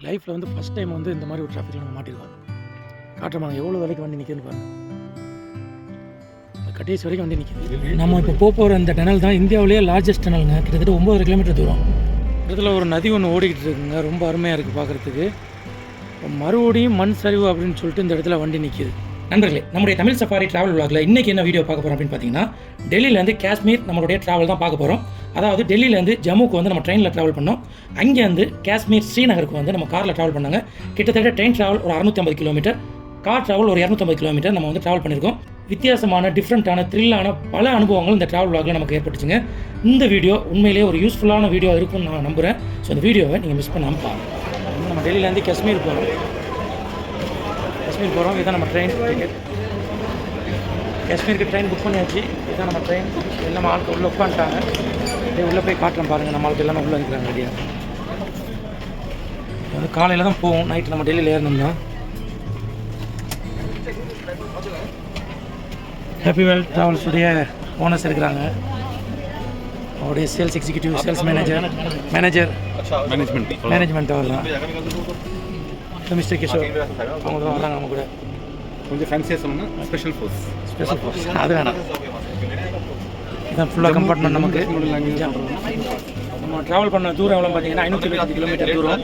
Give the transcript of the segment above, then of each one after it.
லைஃப்பில் வந்து first time வந்து இந்த மாதிரி ஒரு டிராஃபிக்கில் நம்ம மாட்டிருக்கோம். காட்டுறமாங்க எவ்வளோ விலைக்கு வண்டி நிற்குதுன்னு பாருங்க. கடைசி வரைக்கும் வண்டி நிற்கிது நம்ம இப்போ போக போகிற இந்த டனல் தான் இந்தியாவிலேயே லார்ஜஸ்ட் டனலுங்க கிட்டத்தட்ட ஒம்பது கிலோமீட்டர் தூரம். இடத்துல ஒரு நதி ஒன்று ஓடிக்கிட்டு இருக்குங்க. ரொம்ப அருமையாக இருக்குது பார்க்குறதுக்கு மறுபடியும் மண் சரிவு அப்படின்னு சொல்லிட்டு இந்த இடத்துல வண்டி நிற்கிது நண்பர்களே நம்முடைய தமிழ் சஃபாரி டிராவல் vlogல இன்னைக்கு என்ன வீடியோ பார்க்க போகிறோம் அப்படின்னு பார்த்தீங்கன்னா டெல்லியிலேருந்து காஷ்மீர் நம்மளுடைய டிராவல் தான் பார்க்க போகிறோம் அதாவது டெல்லியிலேருந்து ஜம்முக்கு வந்து நம்ம ட்ரெயினில் ட்ராவல் பண்ணோம். அங்கேருந்து காஷ்மீர் ஸ்ரீநகருக்கு வந்து நம்ம காரில் ட்ராவல் பண்ணாங்க. கிட்டத்தட்ட ட்ரெயின் ட்ராவல் ஒரு அறுநூத்தி கிலோமீட்டர் கார் ட்ராவல் ஒரு இரநூத்தம்பது கிலோமீட்டர் நம்ம வந்து ட்ராவல் பண்ணியிருக்கோம். வித்தியாசமான டிஃப்ரெண்ட்டான த்ரில்லான பல அனுபவங்கள் இந்த ட்ராவல் vlogல நமக்கு ஏற்பட்டுச்சுங்க. இந்த வீடியோ உண்மையிலேயே ஒரு யூஸ்ஃபுல்லான வீடியோ இருக்கும்னு நான் நம்புகிறேன் ஸோ இந்த வீடியோவை நீங்கள் மிஸ் பண்ணாமல் பாருங்கள் நம்ம டெல்லியிலேருந்து காஷ்மீர் போகிறோம் காஷ்மீர் போகிறோம் இதுதான் நம்ம ட்ரெயின் டிக்கெட் காஷ்மீருக்கு ட்ரெயின் புக் பண்ணியாச்சு. இதுதான் நம்ம ட்ரெயின் எல்லாம் ஆட்கள் உள்ளே உட்காந்துட்டாங்க. அப்படியே உள்ளே போய் காட்டுறேன் பாருங்கள் நம்மளுக்கு எல்லாமே உள்ளே இருக்கிறாங்க ரெடியாக வந்து காலையில் தான் போவோம். நைட்டு நம்ம டெல்லியில் ஏறணும்னா ஹாப்பி வெல் ட்ராவல்ஸுடைய ஓனர்ஸ் இருக்கிறாங்க. அவருடைய sales executive sales manager manager management management அவர் தான். மிஸ்டர் கிஷோர் அவங்க தான் வர்றாங்க நம்ம கூட. கொஞ்சம் ஃபேன்சியாக சொன்னால் ஸ்பெஷல் ஃபோர்ஸ் ஸ்பெஷல் ஃபோர்ஸ் அது வேணாம். இதான் ஃபுல்லாக கம்பார்ட்மெண்ட் நமக்கு. நம்ம ட்ராவல் பண்ண தூரம் எவ்வளோ பார்த்தீங்கன்னா ஐநூற்றி இருபத்தஞ்சு கிலோமீட்டர் தூரம்.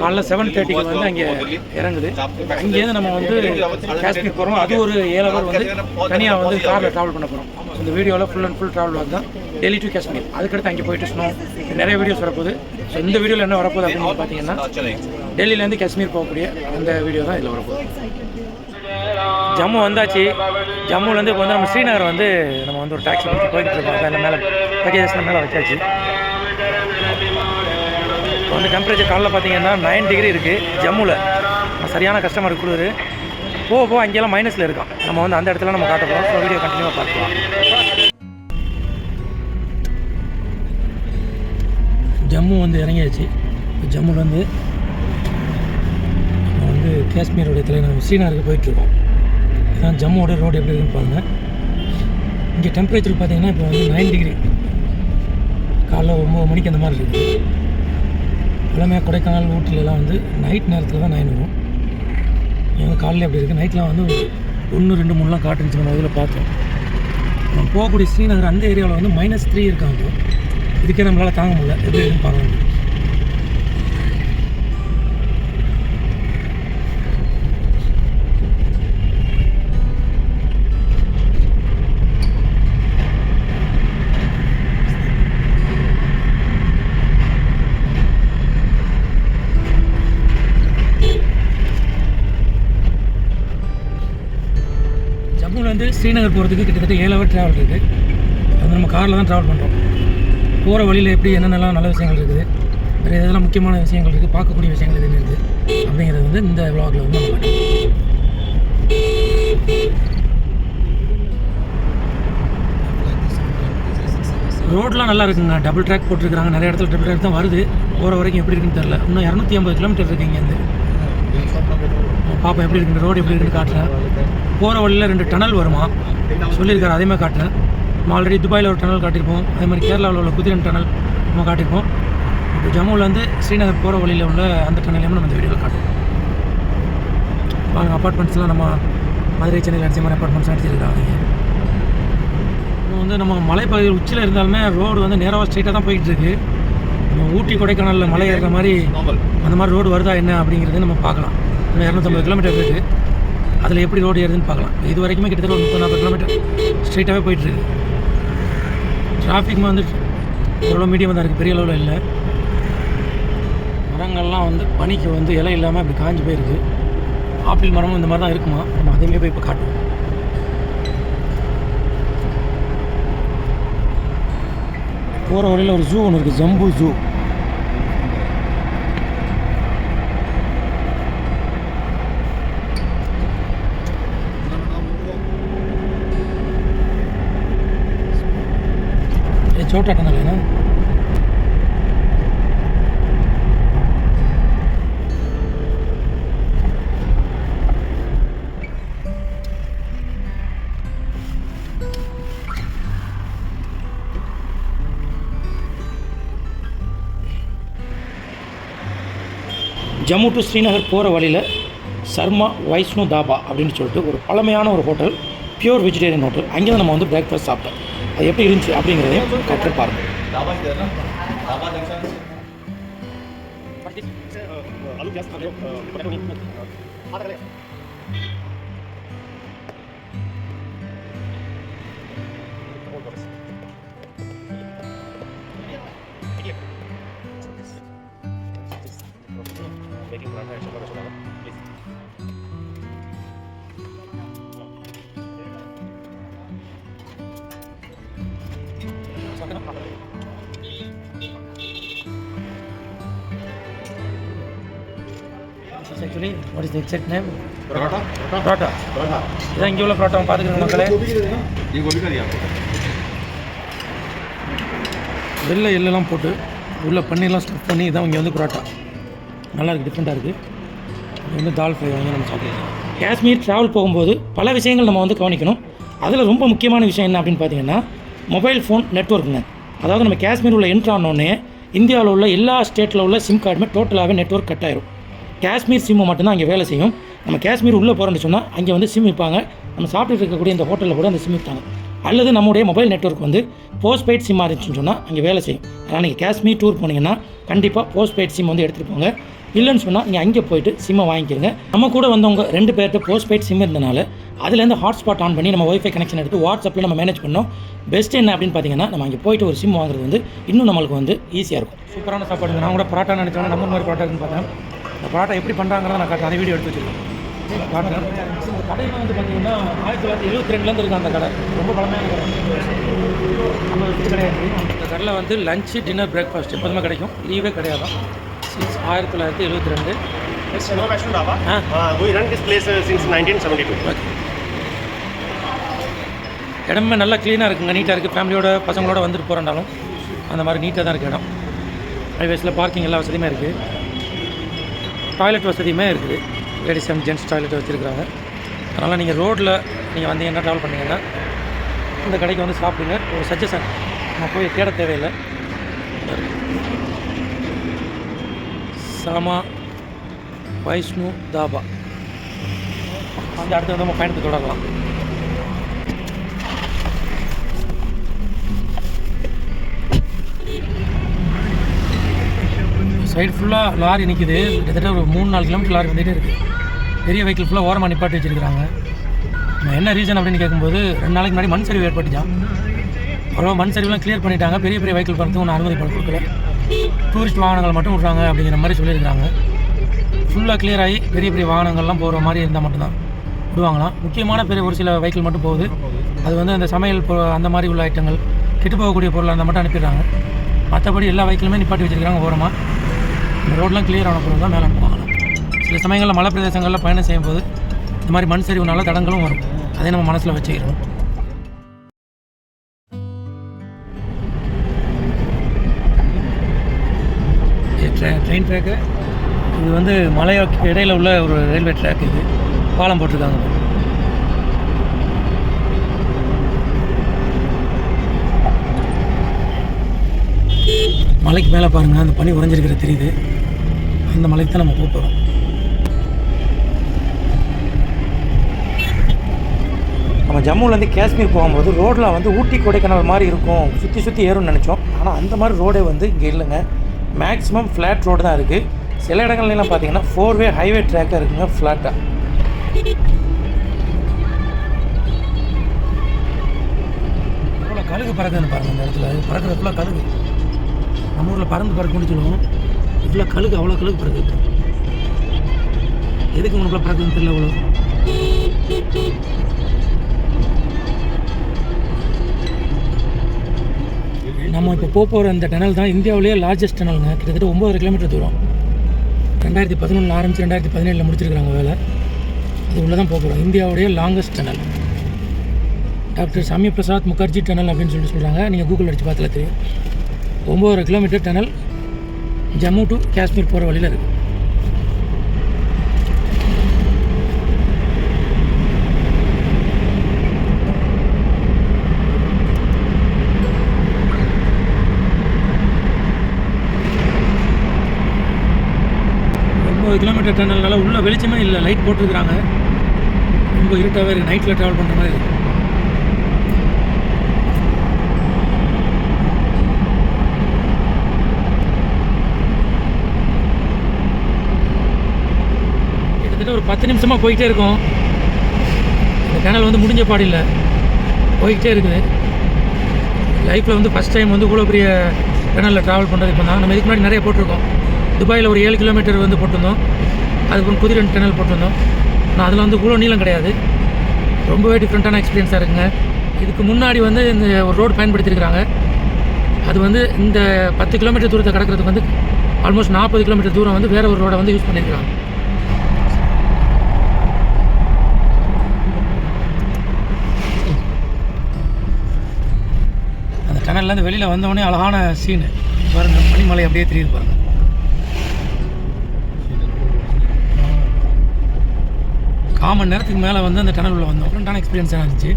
காலைல செவன் தேர்ட்டிக்கு வந்து அங்கே இறங்குது. அங்கேருந்து நம்ம வந்து காஷ்மீர் போகிறோம் அது ஒரு ஏழு ஹவர் வந்து தனியாக வந்து காரில் ட்ராவல் பண்ண போகிறோம் இந்த வீடியோவில் ஃபுல் அண்ட் ஃபுல் ட்ராவல் தான் டெல்லி டு காஷ்மீர். அதுக்கடுத்து அங்கே போயிட்டு ஸ்னோ நிறைய வீடியோஸ் வரப்போகுது. ஸோ இந்த வீடியோவில் என்ன வரப்போகுது அப்படின்னு பார்த்தீங்கன்னா டெல்லியிலேருந்து காஷ்மீர் போகக்கூடிய அந்த வீடியோ தான் இதில் வரப்போகுது. ஜம்மு வந்தாச்சு. ஜம்முலேருந்து இப்போ வந்து நம்ம ஸ்ரீநகர் வந்து நம்ம வந்து ஒரு டாக்ஸி பிடிச்சி போயிட்டு இருக்கோம். அதில் மேலே பேக்கேஜஸ் மேலே வச்சாச்சு. இப்போ வந்து டெம்பரேச்சர் காலைல பார்த்தீங்கன்னா நைன் டிகிரி இருக்குது ஜம்முவில் சரியான கஸ்டமர் குளிர் போக போக அங்கெல்லாம் மைனஸில் இருக்கான். நம்ம வந்து அந்த இடத்துல நம்ம காட்ட போகிறோம் ஸோ வீடியோ கண்டினியூவாக பார்க்கலாம். ஜம்மு வந்து இறங்கியாச்சு. இப்போ வந்து நம்ம வந்து காஷ்மீருடைய தலைநகர் ஸ்ரீநகருக்கு போயிட்டுருக்கோம் இதுதான் ஜம்மோட ரோடு எப்படி இருக்குன்னு பாருங்கள் இங்கே டெம்பரேச்சர் பார்த்தீங்கன்னா இப்போ வந்து நைன் டிகிரி காலைல ஒம்பது மணிக்கு அந்த மாதிரி இருக்குது. எல்லாமே கொடைக்கானல் ஊட்டிலலாம் வந்து நைட் நேரத்தில் தான் நைன் வரும். எங்கள் காலையில் எப்படி இருக்குது நைட்லாம் வந்து ஒன்று ரெண்டு மூணுலாம் காட்டுருச்சு நம்ம இதில் பார்த்தோம். நம்ம போகக்கூடிய ஸ்ரீநகர் அந்த ஏரியாவில் வந்து மைனஸ் த்ரீ இருக்காங்க. இதுக்கே நம்மளால் தாங்க முடியல. எப்படி இருக்குன்னு பார்க்கலாம் ஸ்ரீநகர் போகிறதுக்கு கிட்டத்தட்ட ஏழு ஹவர் ட்ராவல் இருக்குது. அது நம்ம காரில் தான் ட்ராவல் பண்ணுறோம் போகிற வழியில் எப்படி என்னென்னலாம் நல்ல விஷயங்கள் இருக்குது வேறு எதெல்லாம் முக்கியமான விஷயங்கள் இருக்குது பார்க்கக்கூடிய விஷயங்கள் எதுன்னு இருக்குது அப்படிங்கிறது வந்து இந்த விலாகில் வந்து நம்ம காட்டுவோம். ரோட்லாம் நல்லா இருக்குங்க. டபுள் ட்ராக் போட்டிருக்காங்க நிறைய இடத்துல டபுள் ட்ராக் தான் வருது. போகிற வரைக்கும் எப்படி இருக்குன்னு தெரில இன்னும் இரநூத்தி ஐம்பது கிலோமீட்டர் இருக்கு இங்கேருந்து பாப்பா எப்படி இருக்கு ரோடு எப்படி இருக்குன்னு காட்டுறேன். போகிற வழியில் ரெண்டு டனல் வருமா? சொல்லியிருக்காரு அதே மாதிரி காட்டுறேன். நம்ம ஆல்ரெடி துபாயில் ஒரு டனல் காட்டியிருப்போம். அதே மாதிரி கேரளாவில் உள்ள குதிரன் டனல் நம்ம காட்டியிருப்போம். இப்போ ஜம்முலேருந்து ஸ்ரீநகர் போகிற வழியில் உள்ள அந்த டனலையும் நம்ம இந்த வீடியோவில் காட்டுவோம் வாங்க அப்பார்ட்மெண்ட்ஸ்லாம் நம்ம மதுரை சென்னையில் அடிச்ச மாதிரி அப்பார்ட்மெண்ட்ஸ் அடிச்சிருக்காங்க வந்து நம்ம மலைப்பகுதியில் உச்சியில் இருந்தாலுமே ரோடு வந்து நேராக ஸ்ட்ரைட்டாக தான் போயிட்டு இருக்கு நம்ம ஊட்டி கொடைக்கானலில் மலை ஏறுற மாதிரி அந்த மாதிரி ரோடு வருதா என்ன அப்படிங்கிறத நம்ம பார்க்கலாம். இரநூத்தம்பது கிலோமீட்டர் இருக்குது அதில் எப்படி ரோடு ஏறுதுன்னு பார்க்கலாம். இது வரைக்குமே கிட்டத்தட்ட ஒரு முப்பது நாற்பது கிலோமீட்டர் ஸ்ட்ரெயிட்டாகவே போயிட்டுருக்கு டிராஃபிக்மே வந்து ஓரளவு மீடியமாக தான் இருக்குது பெரிய அளவில் இல்லை. மரங்கள்லாம் வந்து பனிக்கு வந்து இலை இல்லாமல் அப்படி காஞ்சு போயிருக்கு. ஆப்பிள் மரமும் இந்த மாதிரி தான் இருக்குமா? நம்ம அதையுமே போய் இப்போ காட்டுவோம். போகிற வழியில் ஒரு ஜூ ஒன்று இருக்குது ஜம்பு ஜூ छोटा टनल है ना ஜம்மு டு ஸ்ரீநகர் போகிற வழியில் சர்மா வைஷ்ணு தாபா அப்படின்னு சொல்லிட்டு ஒரு பழமையான ஒரு ஹோட்டல் பியூர் வெஜிடேரியன் ஹோட்டல் அங்கே தான் நம்ம வந்து பிரேக்ஃபாஸ்ட் சாப்பிட்டோம் அது எப்படி இருந்துச்சு அப்படிங்கிறதையும் கற்று பாருங்கள் சொல்லி what is exact name parotta. இதான் இங்கே உள்ள புரோட்டா. பார்த்துக்கிறோம் மக்களே. வெள்ளை எல்லாம் போட்டு உள்ளே பன்னீர்லாம் ஸ்டஃப் பண்ணி இதான் இங்கே வந்து புரோட்டா. நல்லா இருக்குது டிஃப்ரெண்ட்டாக இருக்குது வந்து தால் ஃப்ரை வாங்கி நம்ம சாப்பிடலாம். காஷ்மீர் ட்ராவல் போகும்போது பல விஷயங்கள் நம்ம வந்து கவனிக்கணும். அதில் ரொம்ப முக்கியமான விஷயம் என்ன அப்படின்னு பார்த்தீங்கன்னா மொபைல் ஃபோன் நெட்ஒர்க்குங்க அதாவது நம்ம காஷ்மீர் உள்ள என்ட்ரு ஆனோடனே இந்தியாவில் உள்ள எல்லா ஸ்டேட்டில் உள்ள சிம் கார்டுமே டோட்டலாகவே நெட்ஒர்க் கட் ஆயிரும். காஷ்மீர் சிம்மு மட்டும்தான் அங்கே வேலை செய்யும். நம்ம காஷ்மீர் உள்ளே போகிறோன்னு சொன்னால் அங்கே வந்து சிம் விற்பாங்க நம்ம சாப்பிட்டுட்டு இருக்கக்கூடிய இந்த ஹோட்டலில் கூட அந்த சிம் விற்பாங்க அல்லது நம்முடைய மொபைல் நெட்வொர்க் வந்து போஸ்ட் பெய்ட் சிம்மாக இருந்துச்சுன்னு சொன்னால் அங்கே வேலை செய்யும். அதனால் நீங்கள் காஷ்மீர் டூர் போனீங்கன்னா கண்டிப்பாக போஸ்ட் பெய்ட் சிம் வந்து எடுத்துகிட்டு போங்க. இல்லைன்னு சொன்னால் நீங்கள் அங்கே போயிட்டு சிம்மை வாங்கிக்கிறங்க நம்ம கூட வந்தவங்க ரெண்டு பேர்கிட்ட போஸ்ட் பெய்ட் சிம் இருந்தனால அதுலேருந்து ஹாட்ஸ்பாட் ஆன் பண்ணி நம்ம ஒய்ஃபை கனெக்ஷன் எடுத்து வாட்ஸ்அப்பில் நம்ம மேனேஜ் பண்ணோம். பெஸ்ட் என்ன அப்படின்னு பார்த்தீங்கன்னா நம்ம அங்கே போயிட்டு ஒரு சிம் வாங்குறது வந்து இன்னும் நம்மளுக்கு வந்து ஈஸியாக இருக்கும். சூப்பரான சாப்பாடு. நான் கூட பரோட்டா நினச்சோன்னா நம்ம மாதிரி பரோட்டா இருக்குன்னு பார்த்தேன். பரோட்டா எப்படி பண்ணுறாங்கிறத நான் காட்டுறேன். அந்த வீடியோ எடுத்து வச்சிருக்கேன். காட்டுறேன். இந்த கடையில் வந்து பார்த்தீங்கன்னா ஆயிரத்தி தொள்ளாயிரத்தி எழுபத்தி ரெண்டுலேருந்து இருக்கு அந்த கடை. ரொம்ப பழமையான கடை. நம்ம கிடையாது. அந்த கடையில் வந்து லஞ்சு டின்னர் பிரேக்ஃபாஸ்ட் எப்போதுமே கிடைக்கும். லீவே கிடையாது. சிக்ஸ் ஆயிரத்தி தொள்ளாயிரத்தி எழுபத்தி ரெண்டு It's Sharma Vaishnu Dhaba. We run this place since 1972. Okay இடமே நல்லா க்ளீனாக இருக்குங்க. நீட்டாக இருக்குது ஃபேமிலியோட பசங்களோட வந்துட்டு போகிறனாலும் அந்த மாதிரி நீட்டாக தான் இருக்குது இடம். ஹைவேஸில் பார்க்கிங் எல்லா வசதியுமே இருக்குது டாய்லெட் வசதியுமே இருக்குது. லேடிஸ் அண்ட் ஜென்ட்ஸ் டாய்லெட் வச்சுருக்காங்க அதனால் நீங்கள் ரோட்டில் நீங்கள் வந்தீங்கன்னா ட்ராவல் பண்ணீங்கன்னா இந்த கடைக்கு வந்து சாப்பிடுங்க. ஒரு சஜஷன் நம்ம போய் தேட தேவையில்லை. சாமா வைஷ்ணு தாபா. வந்து அடுத்து வந்து நம்ம பயணத்தை தொடரலாம். சைடு ஃபுல்லாக லாரி நிற்கிது கிட்டத்தட்ட ஒரு மூணு நாலு கிலோமீட்டர் லாரி வந்துகிட்டே இருக்குது பெரிய வெஹிக்கிள் ஃபுல்லாக ஓரமாக நிப்பாட்டி வச்சுருக்காங்க என்ன ரீசன் அப்படின்னு கேட்கும்போது ரெண்டு நாளைக்கு முன்னாடி மண் சரிவு ஏற்பட்டுச்சான் அவ்வளோ மண் சரிவுலாம் கிளியர் பண்ணிட்டாங்க. பெரிய பெரிய வெஹிக்கிள் பார்த்து ஒன்று அனுமதி பண்ண கொடுக்கல. டூரிஸ்ட் வாகனங்கள் மட்டும் விட்றாங்க அப்படிங்கிற மாதிரி சொல்லியிருக்காங்க ஃபுல்லாக கிளியர் ஆகி பெரிய பெரிய வாகனங்கள்லாம் போகிற மாதிரி இருந்தால் மட்டும்தான். விடுவாங்களாம் முக்கியமான பெரிய ஒரு சில வெஹிக்கிள் மட்டும் போகுது. அது வந்து அந்த சமையல் அந்த மாதிரி உள்ள ஐட்டங்கள் கெட்டு போகக்கூடிய பொருளாக இருந்தால் மட்டும் அனுப்பிடுறாங்க. மற்றபடி எல்லா வெஹிக்கிளுமே நிப்பாட்டி வச்சுருக்காங்க ஓரமாக ரோட்லாம் கிளியர் ஆன பிறகு தான் மேலே போகலாம். சில சமயங்களில் மலை பிரதேசங்களில் பயணம் செய்யும்போது இந்த மாதிரி மண் சரிவுனால தடங்களும் வரும். அதை நம்ம மனசில் வச்சுக்கிறோம் ட்ரெயின் ட்ராக்கு. இது வந்து மலை இடையில உள்ள ஒரு ரயில்வே ட்ராக் இது. பாலம் போட்டிருக்காங்க. மலைக்கு மேலே பாருங்கள் அந்த பனி உறைஞ்சிருக்கிற தெரியுது. அந்த மலைக்கு தான் நம்ம போக போகிறோம் நம்ம ஜம்முலேருந்து காஷ்மீர் போகும்போது ரோட்டில் வந்து ஊட்டி கொடைக்கானல் மாதிரி இருக்கும். சுற்றி சுற்றி ஏறும்னு நினச்சோம். ஆனால் அந்த மாதிரி ரோடே வந்து இங்கே இல்லைங்க. மேக்ஸிமம் ஃப்ளாட் ரோடு தான் இருக்குது சில இடங்கள்லாம் பார்த்தீங்கன்னா ஃபோர் வே ஹைவே ட்ராக்காக இருக்குங்க ஃப்ளாட்டாக எவ்வளோ கழுகு பறக்குதுன்னு பாருங்கள் இந்த இடத்துல. இது பறக்கிற ஃபுல்லாக கழுகு. நம்ம ஊரில் பறந்து பறக்குன்னு சொல்லுவோம். இவ்வளோ கழுகு அவ்வளோ கழுகு பறக்குது. எதுக்கு உனக்குள்ள பறக்குதுன்னு தெரியல அவ்வளோ நம்ம இப்போ போக போகிற இந்த டனல் தான் இந்தியாவிலேயே லார்ஜஸ்ட் டனலுங்க கிட்டத்தட்ட ஒம்பது கிலோமீட்டர் தூரம். ரெண்டாயிரத்தி பதினொன்று ஆரம்பிச்சு ரெண்டாயிரத்தி பதினேழில் முடிச்சிருக்காங்க வேலை. அது உள்ளே தான் போக போகிறோம் இந்தியாவுடைய லாங்கஸ்ட் டனல் டாக்டர் சாமி பிரசாத் முகர்ஜி டனல் அப்படின்னு சொல்லிட்டு சொல்கிறாங்க நீங்கள் கூகுள் அடித்து பார்த்துல தெரியும். ஒம்பது kilometre tunnel Jammu to Kashmir போகிற வழியில் இருக்குது ஒம்பது கிலோமீட்டர் டனல்னால உள்ள வெளிச்சமே இல்லை. லைட் போட்டிருக்கிறாங்க. ரொம்ப இருட்டாகவே இருக்குது நைட்டில் ட்ராவல் பண்ணுற மாதிரி இருக்குது கிட்டத்தட்ட ஒரு பத்து நிமிஷமாக போய்கிட்டே இருக்கும். இந்த கேனல் வந்து முடிஞ்ச பாடில்லை போய்கிட்டே இருக்குது. லைஃப்பில் வந்து ஃபஸ்ட் டைம் வந்து இவ்வளோ பெரிய டனலில் ட்ராவல் பண்ணுறது இப்போ தான் நம்ம இதுக்கு முன்னாடி நிறைய போட்டிருக்கோம். துபாயில் ஒரு ஏழு கிலோமீட்டர் வந்து போட்டிருந்தோம். அதுக்கப்புறம் குதிரை டனல் போட்டிருந்தோம். ஆனால் அதில் வந்து இவ்வளோ நீளம் கிடையாது. ரொம்பவே டிஃப்ரெண்ட்டான எக்ஸ்பீரியன்ஸாக இருக்குங்க. இதுக்கு முன்னாடி வந்து இந்த ஒரு ரோடு பயன்படுத்தியிருக்கிறாங்க. அது வந்து இந்த பத்து கிலோமீட்டர் தூரத்தை கிடக்கிறதுக்கு வந்து ஆல்மோஸ்ட் நாற்பது கிலோமீட்டர் தூரம் வந்து வேறு ஒரு ரோடை வந்து யூஸ் பண்ணியிருக்கிறாங்க. அந்த டனல்லேருந்து வெளியில் வந்தவொடனே அழகான சீனு பாருங்க பனிமலை அப்படியே தெரியுது பாருங்க. காமன் நேரத்துக்கு மேலே வந்து அந்த டனல் உள்ள வந்தோம். டிஃப்ரெண்ட்டான எக்ஸ்பீரியன்ஸாக இருந்துச்சு.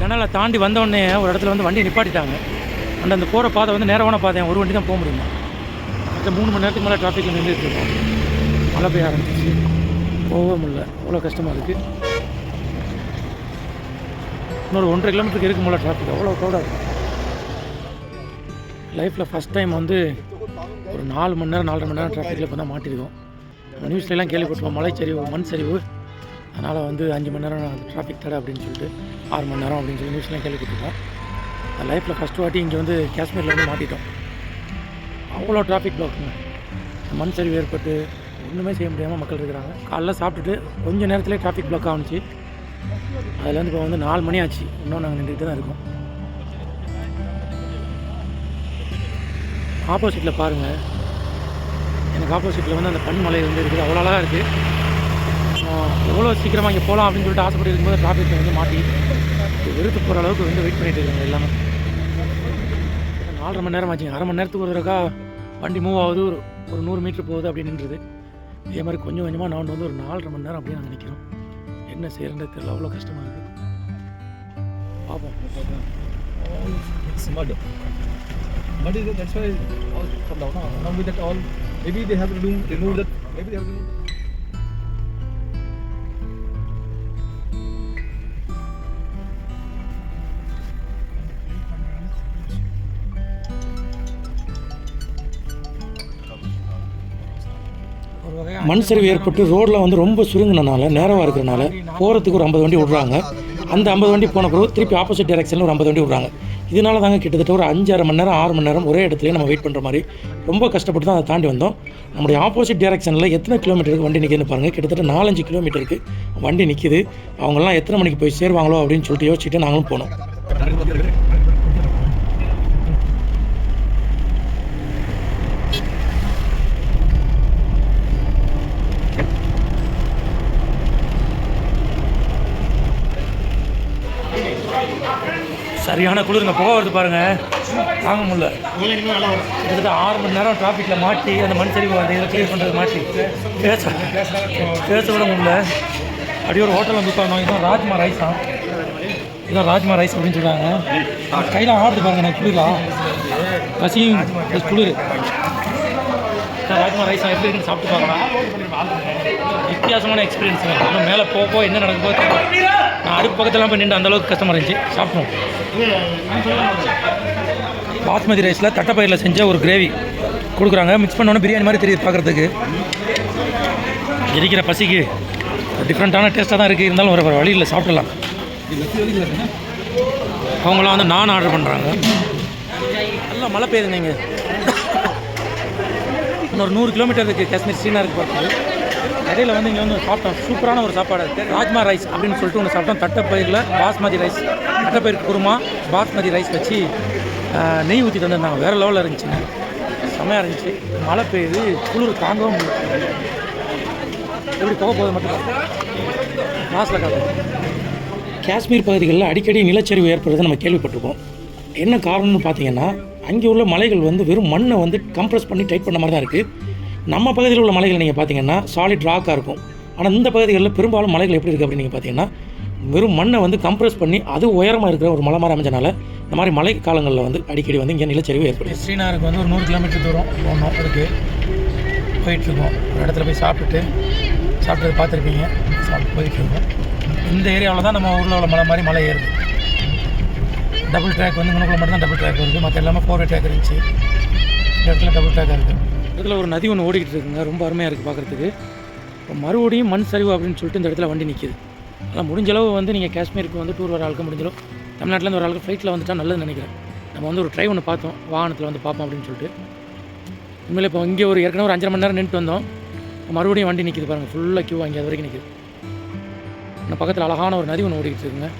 டனலை தாண்டி வந்தோடனே ஒரு இடத்துல வந்து வண்டியை நிப்பாட்டிட்டாங்க. அந்த அந்த போகிற பாதை வந்து நேரமான பாதை. ஒரு வண்டி தான் போக முடியுமா? மற்ற மூணு மணி நேரத்துக்கு மேலே டிராஃபிக்கில் நின்றுட்டு இருக்கோம். மழை பெய்ய ஆரம்பிச்சிச்சு. போகவே முடியல. அவ்வளோ கஷ்டமாக இருக்குது இன்னொரு ஒன்றரை கிலோமீட்டருக்கு இருக்கு போல டிராஃபிக் அவ்வளோ க்ரௌடாக இருக்கும் லைஃப்பில் ஃபஸ்ட் டைம் வந்து ஒரு நாலு மணி நேரம் நாலரை மணி நேரம் டிராஃபிக்கில் இப்போ தான் மாட்டிருக்கோம். நம்ம நியூஸ்லலாம் மலை சரிவு மண் சரிவு அதனால் வந்து அஞ்சு மணி நேரம் டிராஃபிக் தடை அப்படின்னு சொல்லிட்டு ஆறு மணி நேரம் அப்படின்னு சொல்லி நியூஸ்லாம் கேள்விப்பட்டிருக்கோம் லைஃப்பில் ஃபஸ்ட் வாட்டி இங்கே வந்து காஷ்மீரில் வந்து மாட்டிட்டோம். அவ்வளோ டிராஃபிக் பிளாக்குங்க மண் சரிவு ஏற்பட்டு ஒன்றுமே செய்ய முடியாமல் மக்கள் இருக்கிறாங்க. காலைல சாப்பிட்டுட்டு கொஞ்ச நேரத்துலேயே டிராஃபிக் பிளாக் ஆகிச்சு அதுலேருந்து இப்போ வந்து நாலு மணி ஆச்சு. இன்னும் நாங்கள் நின்றுட்டு தான் இருக்கோம். ஆப்போசிட்டில் பாருங்கள் எனக்கு ஆப்போசிட்டில் வந்து அந்த பன்மலை வந்து இருக்குது. அவ்வளோ அழகாக இருக்குது எவ்வளோ சீக்கிரமாக இங்கே போகலாம் அப்படின்னு சொல்லிட்டு ஆசைப்பட்டு இருக்கும்போது டிராஃபிக்கில் வந்து மாட்டி வெறுத்து போகிற அளவுக்கு வந்து வெயிட் பண்ணிட்டு இருக்காங்க எல்லாமே. நாலரை மணி நேரம் ஆச்சு அரை மணி நேரத்துக்கு ஒரு தடக்கா வண்டி மூவ் ஆகுது. ஒரு ஒரு நூறு மீட்டர் போகுது அப்படின்னு நின்றுது. இதே மாதிரி கொஞ்சம் கொஞ்சமாக நான் வந்து ஒரு நாலரை மணி நேரம் அப்படின்னு நான் நினைக்கிறோம் என்ன செய்யறது தெரியல. அவ்வளோ கஷ்டமாக இருக்குது பார்ப்போம் It's mud. Mud is that's why all come down. Now, now with that all, maybe they have to do remove that. Maybe they have to. do- மண் சரிவு ஏற்பட்டு ரோடில் வந்து ரொம்ப சுருங்கினனால நேரமாக இருக்கிறனால போகிறதுக்கு ஒரு ஐம்பது வண்டி விடுறாங்க. அந்த ஐம்பது வண்டி போன பிறகு திருப்பி ஆப்போசிட் டைரக்ஷனில் ஒரு ஐம்பது வண்டி விடுறாங்க. இதனால தாங்க கிட்டத்தட்ட ஒரு அஞ்சரை மணி நேரம் ஆறு மணி நேரம் ஒரே இடத்துலயே நம்ம வெயிட் பண்ணுற மாதிரி ரொம்ப கஷ்டப்பட்டு தான் அதை தாண்டி வந்தோம். நம்முடைய ஆப்போசிட் டேரக்ஷனில் எத்தனை கிலோமீட்டருக்கு வண்டி நிற்குதுன்னு பாருங்கள் கிட்டத்தட்ட நாலஞ்சு கிலோமீட்டருக்கு வண்டி நிற்கிது அவங்கெல்லாம் எத்தனை மணிக்கு போய் சேருவாங்களோ அப்படின்னு சொல்லிட்டு யோசிச்சுட்டு நாங்களும் போனோம். சரியான குளிருங்க. புகை வருது பாருங்க. தாங்க முடியல. கிட்டத்தட்ட ஆறு மணி நேரம் டிராஃபிக்கில் மாட்டி அந்த மண் சரிவு அந்த இதை கிளியர் பண்ணுறது மாட்டி. பேச பேச விட முடியல. அப்படியே ஒரு ஹோட்டலில் புக் பண்ணோம் இதுதான் ராஜ்மா ரைஸா இதுதான் ராஜ்மா ரைஸ் அப்படின்னு சொல்கிறாங்க கையில் ஆடுது பாருங்க நான் குளிரா? பசியும் குளிர். ராஜ்குமார் ரைஸ் எப்படி இருக்குன்னு சாப்பிட்டு பார்க்கலாம். வித்தியாசமான எக்ஸ்பீரியன்ஸ் இன்னும் மேலே போக போக என்ன நடக்க போகுது நான் அடுப்பு பக்கத்துலாம் போய் நின்று அந்த அளவுக்கு கஷ்டமாக இருந்துச்சு. சாப்பிட்டோம். பாஸ்மதி ரைஸில் தட்டைப்பயிரில் செஞ்ச ஒரு கிரேவி கொடுக்குறாங்க. மிக்ஸ் பண்ணோன்னே பிரியாணி மாதிரி தெரியுது பார்க்குறதுக்கு. இருக்கிற பசிக்கு டிஃப்ரெண்ட்டான டேஸ்ட்டாக தான் இருக்குது இருந்தாலும் ஒரு வழியில் சாப்பிடலாம். அவங்களாம் வந்து நான் ஆர்டர் பண்ணுறாங்க நல்லா மழை பெய்யுதுங்க இங்கே. இன்னொரு நூறு கிலோமீட்டர் இருக்குது காஷ்மீர் ஸ்ரீநகருக்கு போகிறது இடையில வந்து இங்கே வந்து சாப்பிட்டோம். சூப்பரான ஒரு சாப்பாடு. இருக்குது ராஜ்மா ரைஸ் அப்படின்னு சொல்லிட்டு ஒன்று சாப்பிட்டோம். தட்டைப்பயிரில் பாஸ்மதி ரைஸ் தட்டைப்பயிர் குருமா பாஸ்மதி ரைஸ் வச்சு நெய் ஊற்றி தந்திருந்தாங்க. வேறு லெவலில் இருந்துச்சுங்க செமையாக இருந்துச்சு. மழை பெய்யுது. குளிர் தாங்கவும் எப்படி போக போகுது மட்டும் மாசில் காலம் காஷ்மீர் பகுதிகளில் அடிக்கடி நிலச்சரிவு ஏற்படுறது நம்ம கேள்விப்பட்டிருக்கோம் என்ன காரணம்னு பார்த்தீங்கன்னா அங்கே உள்ள மலைகள் வந்து வெறும் மண்ணை வந்து கம்ப்ரஸ் பண்ணி டைட் பண்ண மாதிரி தான் இருக்குது நம்ம பகுதியில் உள்ள மலைகள் நீங்கள் பார்த்தீங்கன்னா சாலிட் ராக்காக இருக்கும். ஆனால் இந்த பகுதிகளில் பெரும்பாலும் மலைகள் எப்படி இருக்குது அப்படின்னு நீங்கள் பார்த்தீங்கன்னா வெறும் மண்ணை வந்து கம்ப்ரஸ் பண்ணி அது உயரமாக இருக்கிற ஒரு மலை மாதிரி அமைஞ்சனால இந்த மாதிரி மழை காலங்களில் வந்து அடிக்கடி வந்து இங்கே நிலச்சரிவு ஏற்படுது. ஸ்ரீநகருக்கு வந்து ஒரு நூறு கிலோமீட்டர் தூரம் போகணும். இருக்குது போயிட்டுருக்கோம். ஒரு இடத்துல போய் சாப்பிட்டுட்டு சாப்பிட்டு பார்த்துருப்பீங்க. சாப்பிட்டு போயிட்டுருக்கோம். இந்த ஏரியாவில் தான் நம்ம ஊரில் உள்ள மலை மாதிரி மலை ஏறுது. டபுள் ட்ராக் வந்து இங்கனக்குள்ள மட்டும் தான் டபுள் ட்ராக் இருக்குது மற்ற எல்லாமே ஃபோர் வே ட்ராக் இருந்துச்சு. இந்த இடத்துல டபுள் ட்ராக்காக இருக்குது இடத்துல ஒரு நதி ஒன்று ஓடிக்கிட்டு இருக்குங்க. ரொம்ப அருமையாக இருக்குது பார்க்குறதுக்கு. இப்போ மறுபடியும் மண் சரிவு அப்படின்னு சொல்லிட்டு இந்த இடத்துல வண்டி நிற்கிது ஆனால் முடிஞ்ச அளவு வந்து நீங்கள் காஷ்மீருக்கு வந்து டூர் வர ஆளுக்கு முடிஞ்சளவு தமிழ்நாட்டிலேருந்து ஒரு ஆளுக்கு ஃப்ளைட்டில் வந்துட்டால் நல்லதுன்னு நினைக்கிறேன். நம்ம வந்து ஒரு ட்ரை ஒன்று பார்த்தோம். வாகனத்தில் வந்து பார்ப்போம் அப்படின்னு சொல்லிட்டு. உண்மையில் இப்போ இங்கே ஒரு ஏற்கனவே ஒரு அஞ்சரை மணி நேரம் நின்றுட்டு வந்தோம். மறுபடியும் வண்டி நிற்கிது பாருங்கள் ஃபுல்லாக க்யூ அங்கே அது வரைக்கும் நிற்கிது இன்னும் பக்கத்தில் அழகான ஒரு நதி ஒன்று ஓடிக்கிட்டு இருக்குங்க.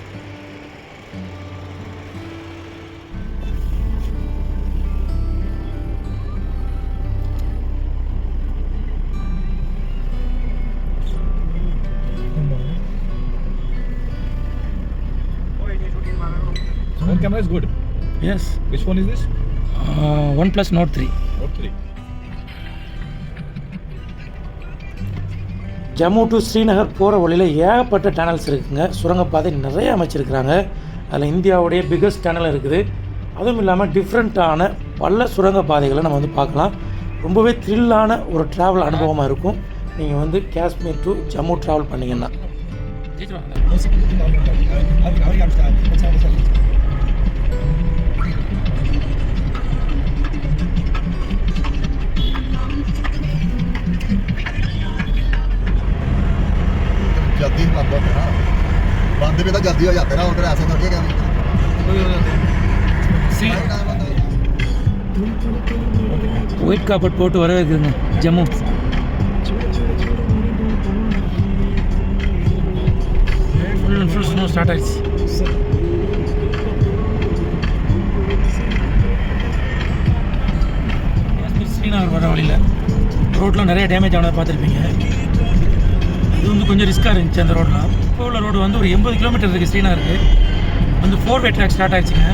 One camera is good. Yes Which one is this? OnePlus Note three Note 3. Jammu to Srinagar போகிற வழியில் ஏகப்பட்ட டனல்ஸ் இருக்குங்க. சுரங்கப்பாதை நிறைய அமைச்சிருக்கிறாங்க. அதில் இந்தியாவுடைய பிக்கஸ்ட் டனல் இருக்குது. அதுவும் இல்லாமல் டிஃப்ரெண்ட்டான பல சுரங்கப்பாதைகளை நம்ம வந்து பார்க்கலாம். ரொம்பவே த்ரில்லான ஒரு ட்ராவல் அனுபவமாக இருக்கும். நீங்கள் வந்து காஷ்மீர் டு ஜம்மு ட்ராவல் பண்ணிங்கன்னா. जल्दी बंद होते ना बंद भी तो जल्दी हो जाते ना उधर ऐसा थोड़ी है क्या ஒயிட் காப்பட் போட்டு வர இருக்குதுங்க Jammu full and full snow start ஆயிடுச்சு காஷ்மீர் ஸ்ரீநகர் வர வழியில் ரோட்டில் நிறைய டேமேஜ் ஆனதை பார்த்துருப்பீங்க இது வந்து கொஞ்சம் ரிஸ்க்காக இருந்துச்சு அந்த ரோடெலாம் இப்போ உள்ள ரோடு வந்து ஒரு எண்பது கிலோமீட்டர் இருக்குது ஸ்ரீநகருக்கு வந்து ஃபோர் வே ட்ராக் ஸ்டார்ட் ஆயிடுச்சுங்க.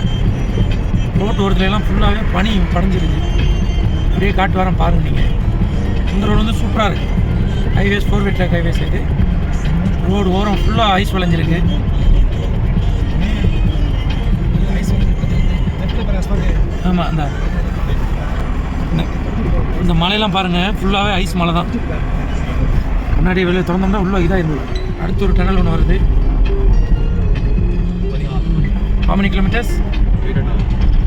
ரோட்டு ஓரத்துலலாம் ஃபுல்லாகவே பனி படைஞ்சிருக்கு அப்படியே காட்டு வாரம் பாருங்க நீங்கள் இந்த ரோடு வந்து சூப்பராக இருக்குது highways four way track highways இது. ரோடு ஓரம் ஃபுல்லாக ஐஸ் விளைஞ்சிருக்கு. ஆமாம் இந்த. இந்த- இந்த மலையெல்லாம் பாருங்கள் ஃபுல்லாகவே ஐஸ் மலை தான் முன்னாடி வெளியே திறந்தோம்னா உள்ள இதாக இருந்தது அடுத்து ஒரு டனல் ஒன்று வருது. How many kilometres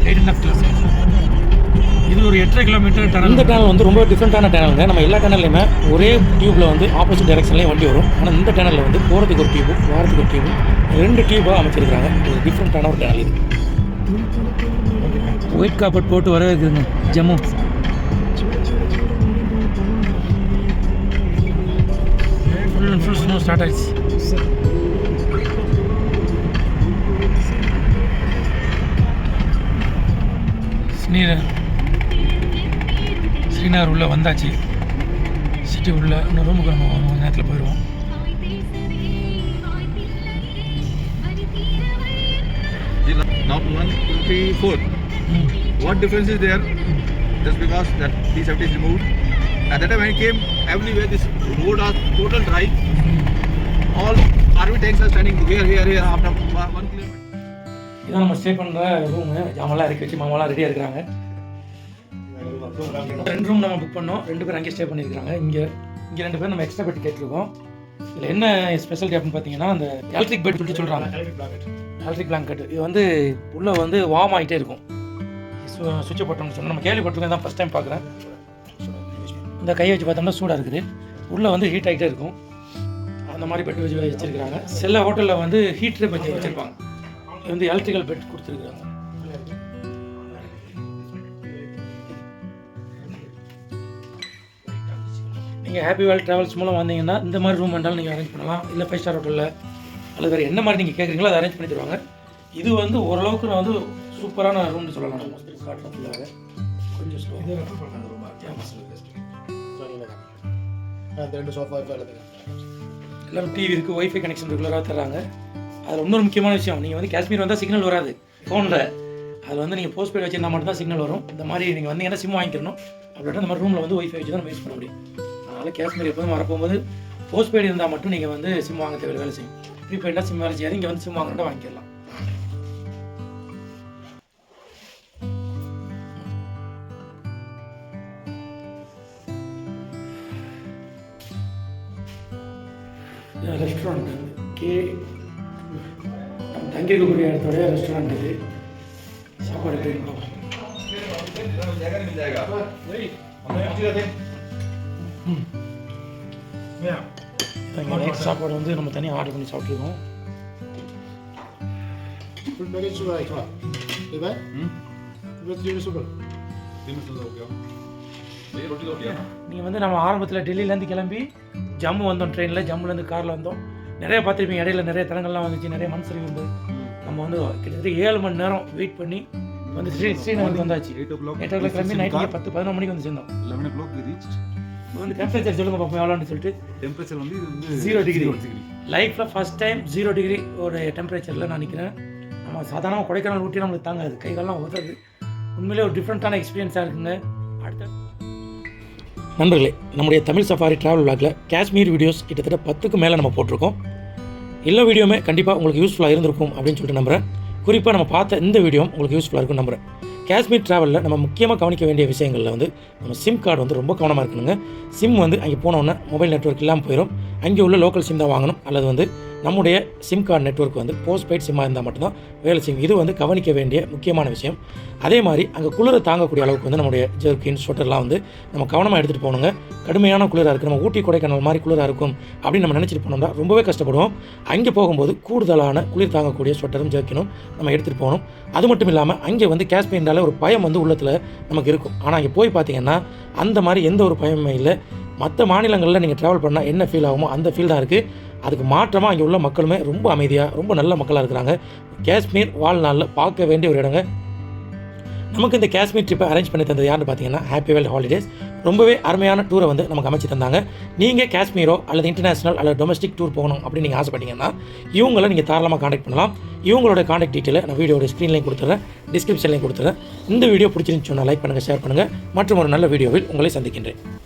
eight and kilometres இது ஒரு எட்டரை கிலோமீட்டர் டனல் இந்த டனல் வந்து ரொம்ப டிஃப்ரெண்ட்டான டனலுங்க நம்ம எல்லா டனல்லையுமே ஒரே டியூப்பில் வந்து ஆப்போசிட் டைரக்ஷன்லேயும் வண்டி வரும். ஆனால் இந்த டனலில் வந்து போகிறதுக்கு ஒரு டியூபும் வாரத்துக்கு ஒரு டியூபும் ரெண்டு டியூபாக அமைச்சிருக்காங்க இது டிஃப்ரெண்ட்டான ஒரு டனல் இது. ஒயிட் காப்பட் போட்டு வர இருக்குதுங்க Jammu. Full and full snow start ஆயிடுச்சு ஸ்ரீநகர் ஸ்ரீநகர் உள்ளே வந்தாச்சு சிட்டி உள்ள இன்னும் ரூமுக்கு நம்ம ஒரு மணி நேரத்தில் போயிடுவோம் Now one, two, three, four. ம் What difference is there? Just because that T70 is removed. At that time when it came, everywhere this road are total dry. All army tanks are standing here, here, here after one kilometer. இதான் நம்ம stay பண்ணுற room ஜாமெல்லாம் இறக்கி வச்சு மாமாலாம் ரெடியாக இருக்கிறாங்க. ரெண்டு room நம்ம book பண்ணோம். ரெண்டு பேரும் அங்கே ஸ்டே பண்ணியிருக்காங்க இங்கே இங்கே ரெண்டு பேரும் நம்ம எக்ஸ்ட்ரா பெட் கேட்டிருக்கோம் இதில் என்ன ஸ்பெஷாலிட்டி அப்படின்னு பார்த்தீங்கன்னா அந்த எலக்ட்ரிக் பெட் சொல்லிட்டு சொல்கிறாங்க எலக்ட்ரிக் பிளாங்கெட் இது வந்து உள்ளே வந்து வார்ம் ஆகிட்டே இருக்கும். சுவிட்ச் போட்டோம்னு சொன்னால் நம்ம கேள்விப்பட்டிருக்கேன் தான் ஃபஸ்ட் டைம் பார்க்குறேன். இந்த கை வச்சு பார்த்தோம்னா சூடாக இருக்குது. உள்ளே வந்து ஹீட் ஆகிட்டே இருக்கும். அந்த மாதிரி பெட் வச்சு வச்சுருக்காங்க சில ஹோட்டலில் வந்து ஹீட்டரே வச்சு வச்சுருப்பாங்க. இது வந்து எலக்ட்ரிக்கல் பெட் கொடுத்துருக்காங்க நீங்கள் ஹாப்பி வேல் ட்ராவல்ஸ் மூலம் வந்தீங்கன்னா இந்த மாதிரி ரூம் வேண்டாலும் நீங்கள் அரேஞ்ச் பண்ணலாம். இல்லை ஃபைவ் ஸ்டார் ஹோட்டலில் அல்லது வேறு என்ன மாதிரி நீங்கள் கேட்குறீங்களோ அதை அரேஞ்ச் பண்ணி தருவாங்க. இது வந்து ஓரளவுக்கு நான் வந்து சூப்பரான ரூம்னு சொல்லலாம். கொஞ்சம் அந்த ரெண்டு சோஃபா எல்லோரும் டிவி இருக்குது ஒய்ஃபை கனெக்ஷன் ரெகுலராக தர்றாங்க. அதில் இன்னொரு முக்கியமான விஷயம் நீங்கள் வந்து காஷ்மீர் வந்தால் சிக்னல் வராது ஃபோனில் அதில் வந்து நீங்கள் போஸ்ட் பெய்ட் வச்சிருந்தா மட்டும் தான் சிக்னல் வரும். இந்த மாதிரி நீங்கள் வந்தீங்கன்னா சிம் வாங்கிக்கணும் அப்படின்னா அந்த மாதிரி ரூமில் வந்து ஒய்ஃபை வச்சு தான் நம்ம யூஸ் பண்ண முடியும். அதனால் காஷ்மீர் எப்போதும் வரப்போகும்போது போஸ்ட்பெய்டு இருந்தால் மட்டும் நீங்கள் வந்து சிம் வாங்க தேவையில்லை வேலை செய்யும் ப்ரீபெய்டாக சிம் வேலை செய்யாது இங்கே வந்து சிம் வாங்கிட்டு வாங்கிக்கலாம். ரெஸ்டாரண்ட் கே நம்ம தங்கியிருக்கக்கூடிய இடத்துடைய ரெஸ்டாரண்ட் இது. சாப்பாடு எப்படி பார்ப்போம் சாப்பாடு வந்து நம்ம தனியாக ஆர்டர் பண்ணி சாப்பிட்ருக்கோம் ஃபுல் பேக்கேஜ் சூப்பராக இருக்கா இவன் இவன் திரும்பி சூப்பர் சூப்பர் ஓகே நீங்கள் வந்து நம்ம ஆரம்பத்தில் டெல்லியிலேருந்து கிளம்பி ஜம்மு வந்தோம் ட்ரெயினில் ஜம்முலேருந்து காரில் வந்தோம். நிறைய பார்த்துருப்பீங்க இடையில நிறைய தடங்கள்லாம் வந்துச்சு நிறைய மண் சரிவு இருந்தது. நம்ம வந்து கிட்டத்தட்ட ஏழு மணி நேரம் வெயிட் பண்ணி வந்து ஸ்ரீ ஸ்ரீநகருக்கு வந்தாச்சு. Eight o'clock. எட்டு ஓ கிளம்பி நைட் இங்கே பத்து பதினொரு மணிக்கு வந்து சேர்ந்தோம். 11 o'clock we reached. இப்போ வந்து டெம்பரேச்சர் சொல்லுங்க பார்ப்போம் எவ்வளோன்னு சொல்லிட்டு. Temperature வந்து இது வந்து zero degree. லைஃப்பில் ஃபஸ்ட் டைம் ஜீரோ டிகிரி ஒரு டெம்பரேச்சரில் நான் நிற்கிறேன் நம்ம சாதாரணமாக கொடைக்கானல் ஊட்டி நம்மளுக்கு தாங்காது. கைகாலெலாம் உதறது. உண்மையிலே ஒரு டிஃப்ரெண்ட்டான எக்ஸ்பீரியன்ஸாக இருக்குங்க. அடுத்த நண்பர்களே நம்முடைய தமிழ் சஃபாரி ட்ராவல் விளாகில் காஷ்மீர் வீடியோஸ் கிட்டத்தட்ட பத்துக்கு மேலே நம்ம போட்டிருக்கோம். எல்லா வீடியோமே கண்டிப்பாக உங்களுக்கு யூஸ்ஃபுல்லாக இருந்திருக்கும் அப்படின்னு சொல்லிட்டு நம்புகிறேன் குறிப்பாக நம்ம பார்த்த இந்த வீடியோ உங்களுக்கு யூஸ்ஃபுல்லாக இருக்கும் நம்புகிறேன் காஷ்மீர் ட்ராவலில் நம்ம முக்கியமாக கவனிக்க வேண்டிய விஷயங்களில் வந்து நம்ம சிம் கார்டு வந்து ரொம்ப கவனமாக இருக்கணுங்க. சிம் வந்து அங்கே போனோன்னே மொபைல் நெட்வொர்க் இல்லாமல் போயிடும் அங்கே உள்ள லோக்கல் சிம் தான் வாங்கணும். அல்லது வந்து நம்முடைய சிம் கார்டு நெட்வொர்க் வந்து போஸ்ட் பெய்ட் சிம்மாக இருந்தால் மட்டும்தான் வேலை செய்யும். இது வந்து கவனிக்க வேண்டிய முக்கியமான விஷயம். அதே மாதிரி அங்கே குளிரை தாங்கக்கூடிய அளவுக்கு வந்து நம்முடைய ஜெர்கின் ஸ்வெட்டர்லாம் வந்து நம்ம கவனமாக எடுத்துகிட்டு போகணுங்க. கடுமையான குளிராக இருக்குது நம்ம ஊட்டி கொடைக்கானல் மாதிரி குளிராக இருக்கும் அப்படின்னு நம்ம நினச்சிட்டு போனோம்னா ரொம்பவே கஷ்டப்படுவோம். அங்கே போகும்போது கூடுதலான குளிர் தாங்கக்கூடிய ஸ்வெட்டரும் ஜெர்க்கினும் நம்ம எடுத்துகிட்டு போகணும். அது மட்டும் இல்லாமல் அங்கே வந்து காஷ்மீர்னால ஒரு பயம் வந்து உள்ளத்தில் நமக்கு இருக்கும். ஆனால் அங்கே போய் பார்த்தீங்கன்னா அந்த மாதிரி எந்த ஒரு பயமுமே இல்லை. மற்ற மாநிலங்களில் நீங்கள் ட்ராவல் பண்ணால் என்ன ஃபீல் ஆகுமோ அந்த ஃபீல் தான் இருக்குது அதுக்கு மாற்றமாக அங்கே உள்ள மக்களுமே ரொம்ப அமைதியாக ரொம்ப நல்ல மக்களாக இருக்கிறாங்க. காஷ்மீர் வாழ்நாளில் பார்க்க வேண்டிய ஒரு இடங்க. நமக்கு இந்த காஷ்மீர் ட்ரிப்பை அரேஞ்ச் பண்ணி தந்தது யாருன்னு பார்த்தீங்கன்னா ஹாப்பி வேல்ட் ஹாலிடேஸ் ரொம்பவே அருமையான டூரை வந்து நமக்கு அமைச்சு தந்தாங்க. நீங்கள் காஷ்மீரோ அல்லது இன்டர்நேஷனல் அல்லது டொமஸ்டிக் டூர் போகணும் அப்படின்னு நீங்கள் ஆசைப்பட்டீங்கன்னா இவங்களை நீங்கள் தாராளமாக காண்டாக்ட் பண்ணலாம். இவங்களோட காண்டாக்ட் டீட்டெயிலை நான் வீடியோட ஸ்க்ரீன்லையும் கொடுத்துறேன் டிஸ்கிரிப்ஷன்லையும் கொடுத்துறேன். இந்த வீடியோ பிடிச்சிருந்துச்சு லைக் பண்ணுங்கள் ஷேர் பண்ணுங்கள் மற்றும் ஒரு நல்ல வீடியோவில் உங்களை சந்திக்கின்றேன்.